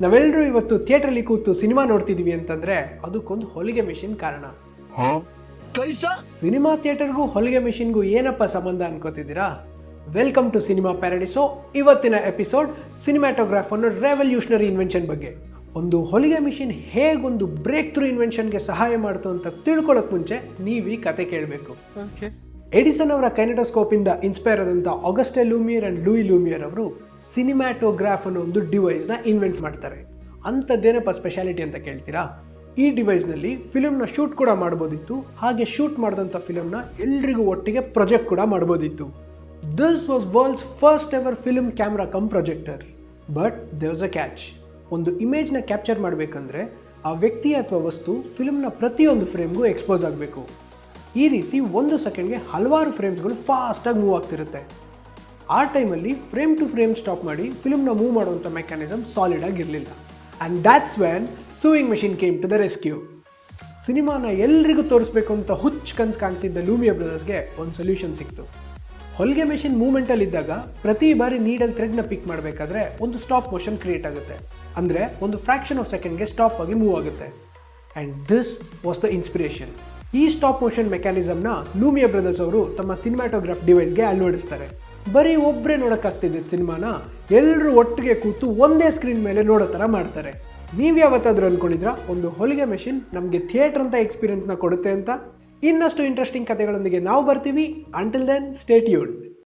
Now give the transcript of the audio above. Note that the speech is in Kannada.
ನಾವೆಲ್ಲರೂ ಇವತ್ತು ಥಿಯೇಟ್ರಲ್ಲಿ ಕೂತು ಸಿನಿಮಾ ನೋಡ್ತಿದೀವಿ ಅಂತಂದ್ರೆ ಅದಕ್ಕೊಂದು ಹೊಲಿಗೆ ಮೆಷಿನ್ ಕಾರಣ. कैसा ಸಿನಿಮಾ ಥಿಯೇಟರ್ಗೂ ಹೊಲಿಗೆ ಮೆಷಿನ್ಗೂ ಏನಪ್ಪ ಸಂಬಂಧ ಅನ್ಕೋತಿದ್ದೀರಾ? ವೆಲ್ಕಮ್ ಟು ಸಿನಿಮಾ ಪ್ಯಾರಡಿಸೋ ಇವತ್ತಿನ ಎಪಿಸೋಡ್ ಸಿನಿಮಾಟೋಗ್ರಾಫ್ ಅನ್ನೋ ರೆವಲ್ಯೂಷನರಿ ಇನ್ವೆನ್ಷನ್ ಬಗ್ಗೆ. ಒಂದು ಹೊಲಿಗೆ ಮಿಷಿನ್ ಹೇಗೊಂದು ಬ್ರೇಕ್ ಥ್ರೂ ಇನ್ವೆನ್ಷನ್ಗೆ ಸಹಾಯ ಮಾಡ್ತು ಅಂತ ತಿಳ್ಕೊಳ್ಳೋಕೆ ಮುಂಚೆ ನೀವು ಈ ಕತೆ ಕೇಳಬೇಕು. ಎಡಿಸನ್ ಅವರ ಕೈನೆಟೋಸ್ಕೋಪಿಂದ ಇನ್ಸ್ಪೈರ್ ಆದಂಥ ಆಗಸ್ಟೆ ಲೂಮಿಯರ್ ಅಂಡ್ ಲೂಯಿ ಲೂಮಿಯರ್ ಅವರು ಸಿನಿಮ್ಯಾಟೋಗ್ರಾಫ್ ಅನ್ನೋ ಒಂದು ಡಿವೈಸ್ನ ಇನ್ವೆಂಟ್ ಮಾಡ್ತಾರೆ. ಅಂಥದ್ದೇನಪ್ಪ ಸ್ಪೆಷಾಲಿಟಿ ಅಂತ ಕೇಳ್ತೀರಾ? ಈ ಡಿವೈಸ್ನಲ್ಲಿ ಫಿಲಮ್ನ ಶೂಟ್ ಕೂಡ ಮಾಡ್ಬೋದಿತ್ತು. ಹಾಗೆ ಶೂಟ್ ಮಾಡಿದಂಥ ಫಿಲಮ್ನ ಎಲ್ರಿಗೂ ಒಟ್ಟಿಗೆ ಪ್ರೊಜೆಕ್ಟ್ ಕೂಡ ಮಾಡ್ಬೋದಿತ್ತು. This was world's first ever film camera cum projector but there was a catch ಒಂದು ಇಮೇಜ್ನ ಕ್ಯಾಪ್ಚರ್ ಮಾಡಬೇಕಂದ್ರೆ ಆ ವ್ಯಕ್ತಿ ಅಥವಾ ವಸ್ತು ಫಿಲ್ಮ್ನ ಪ್ರತಿಯೊಂದು ಫ್ರೇಮ್ಗೂ ಎಕ್ಸ್ಪೋಸ್ ಆಗಬೇಕು. ಈ ರೀತಿ ಒಂದು ಸೆಕೆಂಡ್ಗೆ ಹಲವಾರು ಫ್ರೇಮ್ಸ್ಗಳು ಫಾಸ್ಟಾಗಿ ಮೂವ್ ಆಗ್ತಿರುತ್ತೆ. ಆ ಟೈಮಲ್ಲಿ ಫ್ರೇಮ್ ಟು ಫ್ರೇಮ್ ಸ್ಟಾಪ್ ಮಾಡಿ ಫಿಲ್ಮ್ನ ಮೂವ್ ಮಾಡುವಂಥ ಮೆಕ್ಯಾನಿಸಮ್ ಸಾಲಿಡ್ ಆಗಿರಲಿಲ್ಲ and that's when sewing machine came to the rescue ಸಿನಿಮಾನ ಎಲ್ರಿಗೂ ತೋರಿಸ್ಬೇಕು ಅಂತ ಹುಚ್ಚು ಕನ್ಸು ಕಾಣ್ತಿದ್ದ ಲೂಮಿಯಾ ಬ್ರದರ್ಸ್ಗೆ ಒಂದು ಸೊಲ್ಯೂಷನ್ ಸಿಕ್ತು. ಹೊಲಿಗೆ ಮೆಷಿನ್ ಮೂವ್ಮೆಂಟಲ್ಲಿ ಇದ್ದಾಗ ಪ್ರತಿ ಬಾರಿ ನೀಡಲ್ ಥ್ರೆಡ್ನ ಪಿಕ್ ಮಾಡಬೇಕಾದ್ರೆ ಒಂದು ಸ್ಟಾಪ್ ಮೋಷನ್ ಕ್ರಿಯೇಟ್ ಆಗುತ್ತೆ. ಅಂದರೆ ಒಂದು ಫ್ರ್ಯಾಕ್ಷನ್ ಆಫ್ ಸೆಕೆಂಡ್ಗೆ ಸ್ಟಾಪ್ ಆಗಿ ಮೂವ್ ಆಗುತ್ತೆ. And this was the inspiration ಈ ಸ್ಟಾಪ್ ಮೋಷನ್ ಮೆಕ್ಯಾನಿಸಮ್ನ ಲೂಮಿಯ ಬ್ರದರ್ಸ್ ಅವರು ತಮ್ಮ ಸಿನಿಮಾಟೋಗ್ರಾಫ್ ಡಿವೈಸ್ಗೆ ಅಳವಡಿಸ್ತಾರೆ. ಬರೀ ಒಬ್ಬರೇ ನೋಡೋಕ್ಕಾಗ್ತಿದ್ದ ಸಿನಿಮಾನ ಎಲ್ಲರೂ ಒಟ್ಟಿಗೆ ಕೂತು ಒಂದೇ ಸ್ಕ್ರೀನ್ ಮೇಲೆ ನೋಡೋ ಥರ ಮಾಡ್ತಾರೆ. ನೀವು ಯಾವತ್ತಾದರೂ ಅನ್ಕೊಂಡಿದ್ರಾ ಒಂದು ಹೊಲಿಗೆ ಮೆಷಿನ್ ನಮಗೆ ಥಿಯೇಟರ್ ಅಂತ ಎಕ್ಸ್ಪೀರಿಯನ್ಸ್ನ ಕೊಡುತ್ತೆ ಅಂತ? ಇನ್ನಷ್ಟು ಇಂಟ್ರೆಸ್ಟಿಂಗ್ ಕಥೆಗಳೊಂದಿಗೆ ನಾವು ಬರ್ತೀವಿ. Until then state ಯೂಡ್